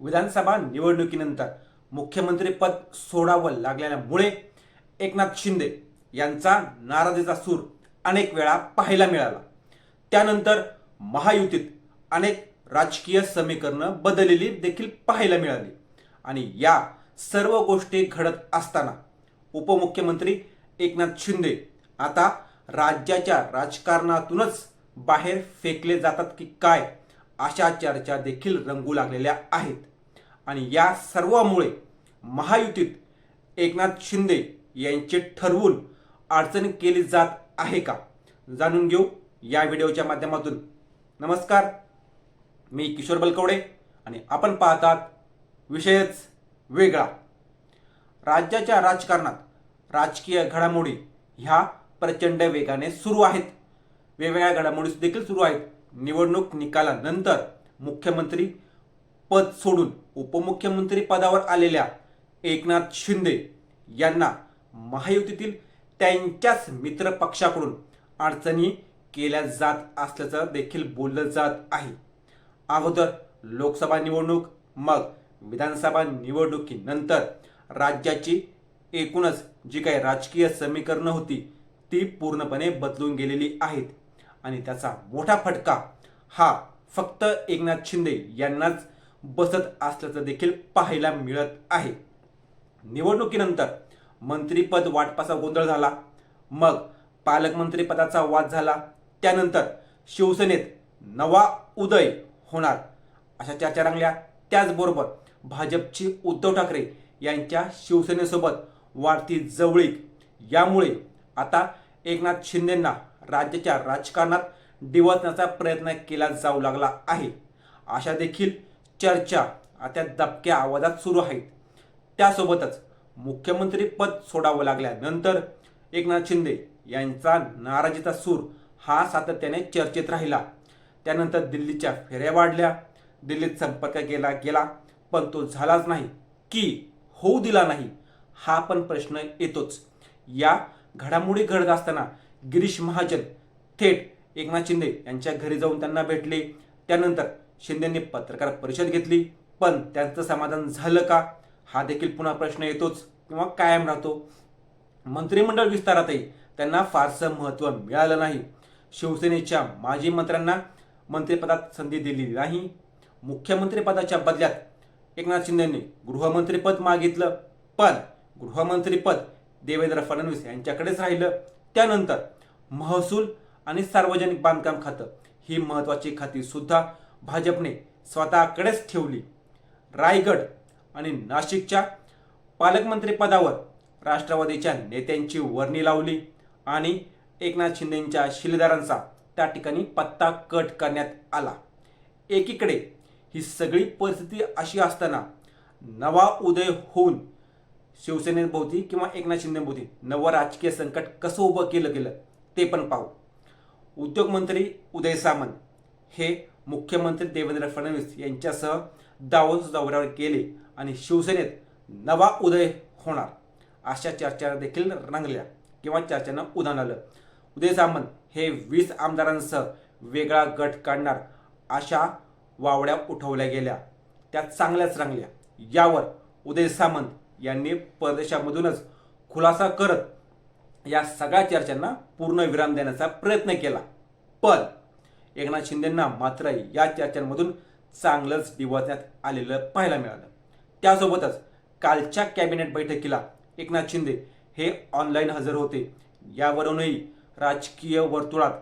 विधानसभा निवडणुकीनंतर मुख्यमंत्रीपद सोडावं लागल्यामुळे एकनाथ शिंदे यांचा नाराजीचा सूर अनेक वेळा पाहायला मिळाला. त्यानंतर महायुतीत अनेक राजकीय समीकरणं बदललेली देखील पाहायला मिळाली. आणि या सर्व गोष्टी घडत असताना उपमुख्यमंत्री एकनाथ शिंदे आता राज्याच्या राजकारणातूनच बाहेर फेकले जातात की काय अशा चर्चा देखील रंगू लागलेल्या आहेत. आणि या सर्वामुळे महायुतीत एकनाथ शिंदे यांचे ठरवून अडचण केली जात आहे का? जाणून घेऊ या व्हिडिओच्या माध्यमातून. नमस्कार मी किशोर बलकवडे आणि आपण पाहतात विषयच वेगळा. राज्याच्या राजकारणात राजकीय घडामोडी ह्या प्रचंड वेगाने सुरू आहेत. वेगवेगळ्या घडामोडी देखील सुरू आहेत. निवडणूक निकालानंतर मुख्यमंत्री पद सोडून उपमुख्यमंत्री पदावर आलेल्या एकनाथ शिंदे यांना महायुतीतील त्यांच्याच मित्र पक्षाकडून अडचणी केल्या जात असल्याचं देखील बोललं जात आहे. अगोदर लोकसभा निवडणूक मग विधानसभा निवडणुकीनंतर राज्याची एकूणच जी काही राजकीय समीकरणं होती ती पूर्णपणे बदलून गेलेली आहेत. आणि त्याचा मोठा फटका हा फक्त एकनाथ शिंदे यांनाच बसत असल्याचं देखील पाहायला मिळत आहे. निवडणुकीनंतर मंत्रीपद वाटपाचा गोंधळ झाला. मग पालकमंत्रीपदाचा वाद झाला. त्यानंतर शिवसेनेत नवा उदय होणार अशा चर्चा रंगल्या त्याचबरोबर भाजपची उद्धव ठाकरे यांच्या शिवसेनेसोबत वाढती जवळीक. यामुळे आता एकनाथ शिंदेंना राज्याच्या राजकारणात डिवचण्याचा प्रयत्न केला जाऊ लागला आहे. अशा देखील चर्चा आता दबक्या आवाजात सुरू आहेत. त्यासोबतच मुख्यमंत्री पद सोडावं लागल्यानंतर एकनाथ शिंदे यांचा नाराजीचा सूर हा सातत्याने चर्चेत राहिला. त्यानंतर दिल्लीच्या फेऱ्या वाढल्या. दिल्लीत संपर्क केला गेला पण तो झालाच नाही. की होऊ दिला नाही हा पण प्रश्न येतोच. या घडामोडी घडत असताना गिरीश महाजन थेट एकनाथ शिंदे यांच्या घरी जाऊन त्यांना भेटले. त्यानंतर शिंदेंनी पत्रकार परिषद घेतली पण त्यांचं समाधान झालं का? हा देखील पुन्हा प्रश्न येतोच किंवा कायम राहतो. मंत्रिमंडळ विस्तारातही त्यांना फारसं महत्त्व मिळालं नाही. शिवसेनेच्या माजी मंत्र्यांना मंत्रिपदात संधी दिली नाही. मुख्यमंत्रीपदाच्या बदल्यात एकनाथ शिंदेंनी गृहमंत्रीपद मागितलं पण गृहमंत्रीपद देवेंद्र फडणवीस यांच्याकडेच राहिलं. त्यानंतर महसूल आणि सार्वजनिक बांधकाम खातं ही महत्त्वाची खाती सुद्धा भाजपने स्वतःकडेच ठेवली. रायगड आणि नाशिकच्या पालकमंत्रीपदावर राष्ट्रवादीच्या नेत्यांची वर्णी लावली आणि एकनाथ शिंदेंच्या शिलेदारांचा त्या ठिकाणी पत्ता कट करण्यात आला. एकीकडे ही सगळी परिस्थिती अशी असताना नवा उदय होऊन शिवसेनेभोवती किंवा एकनाथ शिंदेभोवती नवं राजकीय संकट कसं उभं केलं गेलं ते पण पाहू. उद्योगमंत्री उदय सामंत हे मुख्यमंत्री देवेंद्र फडणवीस यांच्यासह दावोस दौऱ्यावर गेले आणि शिवसेनेत नवा उदय होणार. अशा चर्चा देखील रंगल्या किंवा चर्चांना उदाहरण आलं. उदय सामंत हे वीस आमदारांसह वेगळा गट काढणार अशा वावड्या उठवल्या गेल्या. त्या चांगल्याच रंगल्या. यावर उदय सामंत यांनी परदेशामधूनच खुलासा करत या सगळ्या चर्चांना पूर्ण विराम देण्याचा प्रयत्न केला. पण एकनाथ शिंदेंना मात्र या चर्चांमधून चांगलंच डिवचण्यात आलेलं पाहायला मिळालं. त्यासोबतच कालच्या कॅबिनेट बैठकीला एकनाथ शिंदे हे ऑनलाईन हजर होते. यावरूनही राजकीय वर्तुळात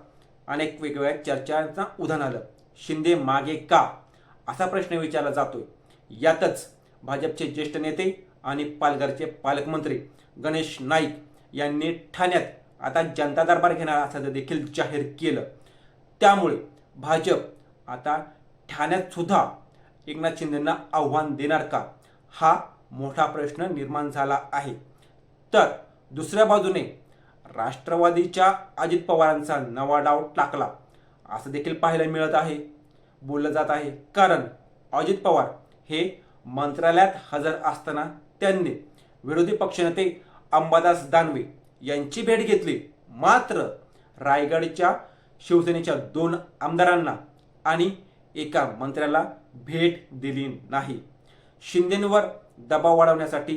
अनेक वेगवेगळ्या चर्चांचा उधाण आलं. शिंदे मागे का? असा प्रश्न विचारला जातोय. यातच भाजपचे ज्येष्ठ नेते आणि पालघरचे पालकमंत्री गणेश नाईक यांनी ठाण्यात आता जनता दरबार घेणार असल्याचं देखील जाहीर केलं. त्यामुळे भाजप आता ठाण्यात सुद्धा एकनाथ शिंदेंना आव्हान देणार का? हा मोठा प्रश्न निर्माण झाला आहे. तर दुसऱ्या बाजूने राष्ट्रवादीच्या अजित पवारांचा नवा डाव टाकला. असं देखील पाहायला मिळत आहे बोललं जात आहे. कारण अजित पवार हे मंत्रालयात हजर असताना त्यांनी विरोधी पक्षनेते अंबादास दानवे यांची भेट घेतली. मात्र रायगडच्या शिवसेनेच्या दोन आमदारांना आणि एका मंत्र्याला भेट दिली नाही. शिंदेंवर दबाव वाढवण्यासाठी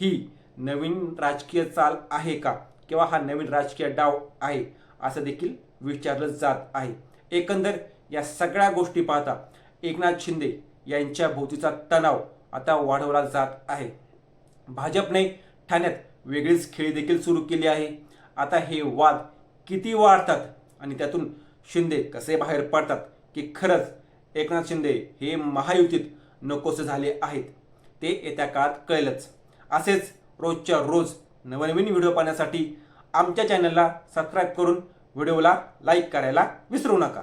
ही नवीन राजकीय चाल आहे का? किंवा हा नवीन राजकीय डाव आहे? असं देखील विचारलं जात आहे. एकंदर या सगळ्या गोष्टी पाहता एकनाथ शिंदे यांच्या भोवतीचा तणाव आता वाढवला जात आहे. भाजपने ठाण्यात वेगळीच खेळी देखील सुरू केली आहे. आता हे वाद किती वाढतात आणि त्यातून शिंदे कसे बाहेर पडतात की खरंच एकनाथ शिंदे हे महायुतीत नकोसे झाले आहेत ते येत्या काळात कळेलच. असेच रोजच्या रोज नवनवीन व्हिडिओ पाहण्यासाठी आमच्या चॅनलला सबस्क्राईब करून व्हिडिओला लाईक करायला विसरू नका.